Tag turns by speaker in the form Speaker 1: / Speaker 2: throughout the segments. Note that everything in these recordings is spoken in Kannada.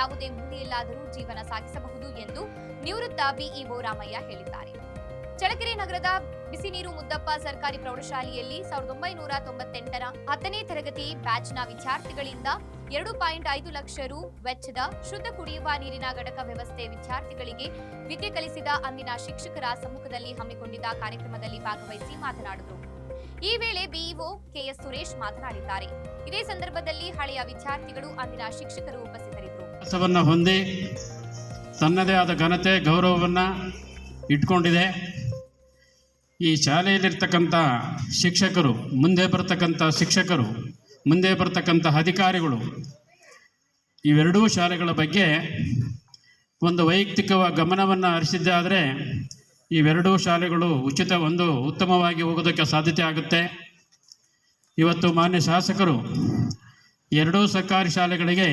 Speaker 1: ಯಾವುದೇ ಮೂಲೆಯಲ್ಲಾದರೂ ಜೀವನ ಸಾಗಿಸಬಹುದು ಎಂದು ನಿವೃತ್ತ ಬಿಇಒ ರಾಮಯ್ಯ ಹೇಳಿದ್ದಾರೆ. ಚಳ್ಳಕೆರೆ ನಗರದ ಬಿಸಿನೀರು ಮುದ್ದಪ್ಪ ಸರ್ಕಾರಿ ಪ್ರೌಢಶಾಲೆಯಲ್ಲಿ ಸಾವಿರದ ಒಂಬೈನೂರ ತೊಂಬತ್ತೆಂಟರ ಹತ್ತನೇ ತರಗತಿ ಬ್ಯಾಚ್ನ ವಿದ್ಯಾರ್ಥಿಗಳಿಂದ ಎರಡು ಪಾಯಿಂಟ್ ಐದು ಲಕ್ಷ ರು ವೆಚ್ಚದ ಶುದ್ಧ ಕುಡಿಯುವ ನೀರಿನ ಘಟಕ ವ್ಯವಸ್ಥೆ ವಿದ್ಯಾರ್ಥಿಗಳಿಗೆ ವಿದ್ಯೆ ಕಲಿಸಿದ ಅಂದಿನ ಶಿಕ್ಷಕರ ಸಮ್ಮುಖದಲ್ಲಿ ಹಮ್ಮಿಕೊಂಡಿದ್ದ ಕಾರ್ಯಕ್ರಮದಲ್ಲಿ ಭಾಗವಹಿಸಿ ಮಾತನಾಡಿದರು. ಈ ವೇಳೆ ಬಿಇಒ ಕೆಎಸ್ ಸುರೇಶ್ ಮಾತನಾಡಿದ್ದಾರೆ. ಇದೇ ಸಂದರ್ಭದಲ್ಲಿ ಹಳೆಯ ವಿದ್ಯಾರ್ಥಿಗಳು ಅಂದಿನ ಶಿಕ್ಷಕರು ಉಪಸ್ಥಿತರಿದ್ದರು.
Speaker 2: ಕೆಲಸವನ್ನು ಹೊಂದಿ ತನ್ನದೇ ಆದ ಘನತೆ, ಗೌರವವನ್ನು ಇಟ್ಕೊಂಡಿದೆ. ಈ ಶಾಲೆಯಲ್ಲಿರ್ತಕ್ಕಂಥ ಶಿಕ್ಷಕರು, ಮುಂದೆ ಬರ್ತಕ್ಕಂಥ ಶಿಕ್ಷಕರು, ಮುಂದೆ ಬರ್ತಕ್ಕಂಥ ಅಧಿಕಾರಿಗಳು, ಇವೆರಡೂ ಶಾಲೆಗಳ ಬಗ್ಗೆ ಒಂದು ವೈಯಕ್ತಿಕ ಗಮನವನ್ನು ಹರಿಸಿದ್ದಾದರೆ ಇವೆರಡೂ ಶಾಲೆಗಳು ಉಚಿತ ಒಂದು ಉತ್ತಮವಾಗಿ ಹೋಗೋದಕ್ಕೆ ಸಾಧ್ಯತೆ ಆಗುತ್ತೆ. ಇವತ್ತು ಮಾನ್ಯ ಶಾಸಕರು ಎರಡೂ ಸರ್ಕಾರಿ ಶಾಲೆಗಳಿಗೆ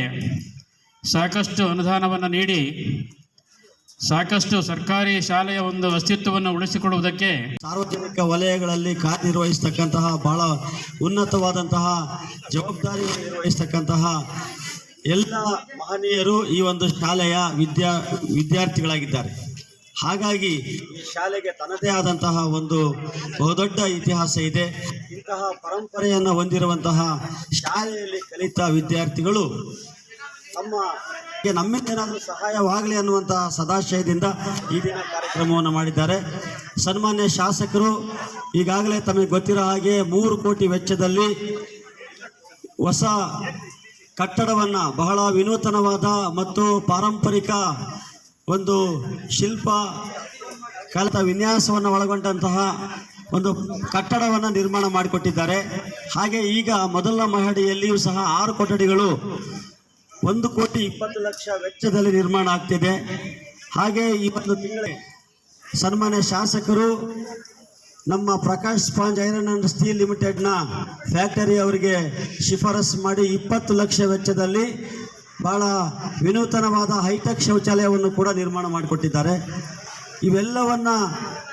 Speaker 2: ಸಾಕಷ್ಟು ಅನುದಾನವನ್ನು ನೀಡಿ, ಸಾಕಷ್ಟು ಸರ್ಕಾರಿ ಶಾಲೆಯ ಒಂದು ಅಸ್ತಿತ್ವವನ್ನು ಉಳಿಸಿಕೊಳ್ಳುವುದಕ್ಕೆ
Speaker 3: ಸಾರ್ವಜನಿಕ ವಲಯಗಳಲ್ಲಿ ಕಾರ್ಯನಿರ್ವಹಿಸ್ತಕ್ಕಂತಹ ಬಹಳ ಉನ್ನತವಾದಂತಹ ಜವಾಬ್ದಾರಿ ನಿರ್ವಹಿಸ್ತಕ್ಕಂತಹ ಎಲ್ಲ ಮಹನೀಯರು ಈ ಒಂದು ಶಾಲೆಯ ವಿದ್ಯಾ, ವಿದ್ಯಾರ್ಥಿಗಳಾಗಿದ್ದಾರೆ. ಹಾಗಾಗಿ ಈ ಶಾಲೆಗೆ ತನ್ನದೇ ಆದಂತಹ ಒಂದು ಬಹುದೊಡ್ಡ ಇತಿಹಾಸ ಇದೆ. ಇಂತಹ ಪರಂಪರೆಯನ್ನು ಹೊಂದಿರುವಂತಹ ಶಾಲೆಯಲ್ಲಿ ಕಲಿತ ವಿದ್ಯಾರ್ಥಿಗಳು ತಮ್ಮ ನಮ್ಮಿಂದೇನಾದರೂ ನಮ್ಮಿಂದ ಸಹಾಯವಾಗಲಿ ಅನ್ನುವಂತಹ ಸದಾಶಯದಿಂದ ಈ ದಿನ ಕಾರ್ಯಕ್ರಮವನ್ನು ಮಾಡಿದ್ದಾರೆ. ಸನ್ಮಾನ್ಯ ಶಾಸಕರು, ಈಗಾಗಲೇ ತಮಗೆ ಗೊತ್ತಿರೋ ಹಾಗೆ ಮೂರು ಕೋಟಿ ವೆಚ್ಚದಲ್ಲಿ ಹೊಸ ಕಟ್ಟಡವನ್ನು ಬಹಳ ವಿನೂತನವಾದ ಮತ್ತು ಪಾರಂಪರಿಕ ಒಂದು ಶಿಲ್ಪ ಕಲಿತ ವಿನ್ಯಾಸವನ್ನು ಒಳಗೊಂಡಂತಹ ಒಂದು ಕಟ್ಟಡವನ್ನು ನಿರ್ಮಾಣ ಮಾಡಿಕೊಟ್ಟಿದ್ದಾರೆ. ಹಾಗೆ ಈಗ ಮೊದಲ ಮಹಡಿಯಲ್ಲಿಯೂ ಸಹ ಆರು ಕೊಠಡಿಗಳು ಒಂದು ಕೋಟಿ ಇಪ್ಪತ್ತು ಲಕ್ಷ ವೆಚ್ಚದಲ್ಲಿ ನಿರ್ಮಾಣ ಆಗ್ತಿದೆ. ಹಾಗೆ ಈ ಒಂದು ತಿಂಗಳೇ ಸನ್ಮಾನ್ಯ ಶಾಸಕರು ನಮ್ಮ Prakash sponge iron and steel ಲಿಮಿಟೆಡ್ನ ಫ್ಯಾಕ್ಟರಿ ಅವರಿಗೆ ಶಿಫಾರಸು ಮಾಡಿ ಇಪ್ಪತ್ತು ಲಕ್ಷ ವೆಚ್ಚದಲ್ಲಿ ಭಾಳ ವಿನೂತನವಾದ ಹೈಟೆಕ್ ಶೌಚಾಲಯವನ್ನು ಕೂಡ ನಿರ್ಮಾಣ ಮಾಡಿಕೊಟ್ಟಿದ್ದಾರೆ. ಇವೆಲ್ಲವನ್ನ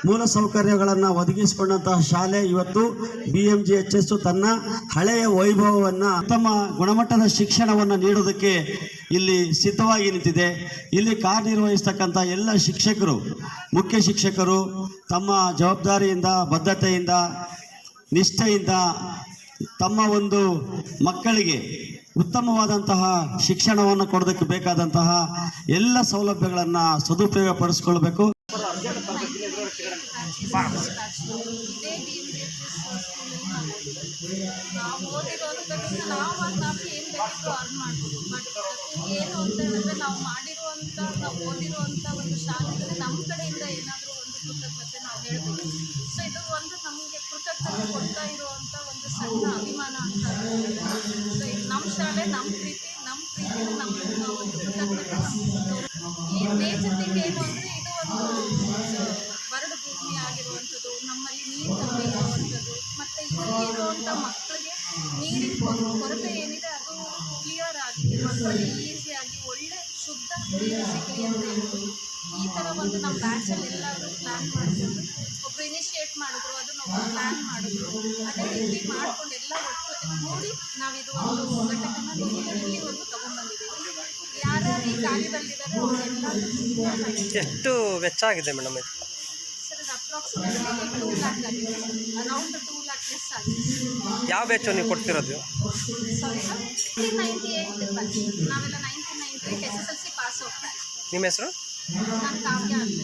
Speaker 3: ಮೂಲ ಸೌಕರ್ಯಗಳನ್ನು ಒದಗಿಸಿಕೊಂಡಂತಹ ಶಾಲೆ ಇವತ್ತು B M G H S ತನ್ನ ಹಳೆಯ ವೈಭವವನ್ನು ಉತ್ತಮ ಗುಣಮಟ್ಟದ ಶಿಕ್ಷಣವನ್ನು ನೀಡೋದಕ್ಕೆ ಇಲ್ಲಿ ಸಿದ್ಧವಾಗಿ ನಿಂತಿದೆ. ಇಲ್ಲಿ ಕಾರ್ಯನಿರ್ವಹಿಸ್ತಕ್ಕಂಥ ಎಲ್ಲ ಶಿಕ್ಷಕರು, ಮುಖ್ಯ ಶಿಕ್ಷಕರು ತಮ್ಮ ಜವಾಬ್ದಾರಿಯಿಂದ, ಬದ್ಧತೆಯಿಂದ, ನಿಷ್ಠೆಯಿಂದ ತಮ್ಮ ಒಂದು ಮಕ್ಕಳಿಗೆ ಉತ್ತಮವಾದಂತಹ ಶಿಕ್ಷಣವನ್ನು ಕೊಡೋದಕ್ಕೆ ಬೇಕಾದಂತಹ ಎಲ್ಲ ಸೌಲಭ್ಯಗಳನ್ನು ಸದುಪಯೋಗ ಪಡಿಸ್ಕೊಳ್ಬೇಕು
Speaker 4: ನಾವು ಓದಿರೋದಕ್ಕಿಂತ ನಾವು ನಾವು ಏನು ಬೇಕಾದ್ರೂ ಮಾಡ್ಬೋದು ಏನು ನಾವು ಮಾಡಿರುವಂಥ ನಾವು ಓದಿರುವಂಥ ಒಂದು ಶಾಲೆ ನಮ್ಮ ಕಡೆಯಿಂದ ಏನಾದರೂ ಒಂದು ಕೃತಜ್ಞತೆ ನಾವು ಹೇಳ್ಬೋದು ಸೊ ಇದು ಒಂದು ನಮಗೆ ಕೃತಜ್ಞತೆ ಕೊಡ್ತಾ ಒಂದು ಸಣ್ಣ ಅಭಿಮಾನ ಅಂತ ಸೊ ಇದು ನಮ್ಮ ಶಾಲೆ ನಮ್ಮ ಪ್ರೀತಿ ನಮ್ಮ ಪ್ರೀತಿ ನಮ್ಮ ಒಂದು ಈ ಇದು ಒಂದು ಭೂಮಿ ಆಗಿರುವಂಥದ್ದು, ನಮ್ಮಲ್ಲಿ ನೀರು ಕಮ್ಮಿ ಇರುವಂಥದ್ದು ಮತ್ತು ಇಲ್ಲಿ ಇರುವಂಥ ಮಕ್ಕಳಿಗೆ ನೀರಿನ ಕೊರ- ಕೊರತೆ ಏನಿದೆ ಅದು ಕ್ಲಿಯರ್ ಆಗಿದೆ ಮಕ್ಕಳಿಗೆ ಈಸಿಯಾಗಿ ಒಳ್ಳೆ ಶುದ್ಧ ನೀರು ಸಿಗಲಿ ಅಂತ ಹೇಳ್ಬೋದು. ಈ ಥರ ಒಂದು ನಮ್ಮ ಬ್ಯಾಚಲ್ಲಿ ಎಲ್ಲರೂ ಪ್ಲ್ಯಾನ್ ಮಾಡಿದ್ರು ಒಬ್ಬರು ಇನಿಷಿಯೇಟ್ ಮಾಡಿದ್ರು, ಅದನ್ನು ಒಬ್ಬರು ಪ್ಲ್ಯಾನ್ ಮಾಡಿದ್ರು, ಅದೇ ರೀತಿ ಮಾಡಿಕೊಂಡು ಎಲ್ಲ ಒಟ್ಟು ನೋಡಿ ನಾವಿದು ಒಂದು ಘಟಕನ ಇಲ್ಲಿ ಒಂದು ತಗೊಂಡ್ಬಂದಿದ್ದೀವಿ. ಯಾರ್ಯಾರು ಈ ಕಾರ್ಯದಲ್ಲಿದ್ದಾರೆ ಅವರೆಲ್ಲ
Speaker 5: ಎಷ್ಟು ವೆಚ್ಚ ಆಗಿದೆ ಮೇಡಮ್ ಇದು?
Speaker 4: ಅಪ್ರಾಕ್ಸಿಮೇಟ್ಲಿ ಟೂ ಲ್ಯಾಕ್ ಆಗಿದೆ ಅರೌಂಡ್ ಟೂ ಲ್ಯಾಕ್ ಲೆಸ್ ಆಗಿದೆ
Speaker 5: ಯಾವ ವೆಚ್ಚ ನೀವು ಕೊಡ್ತಿರೋದು?
Speaker 4: Sorry sir ninety eight batch ನಾವೆಲ್ಲ nineteen ninety eight S S L C pass out
Speaker 5: ನಿಮ್ಮ ಹೆಸರು?
Speaker 4: ನಾನು ಕಾವ್ಯ ಅಂತ.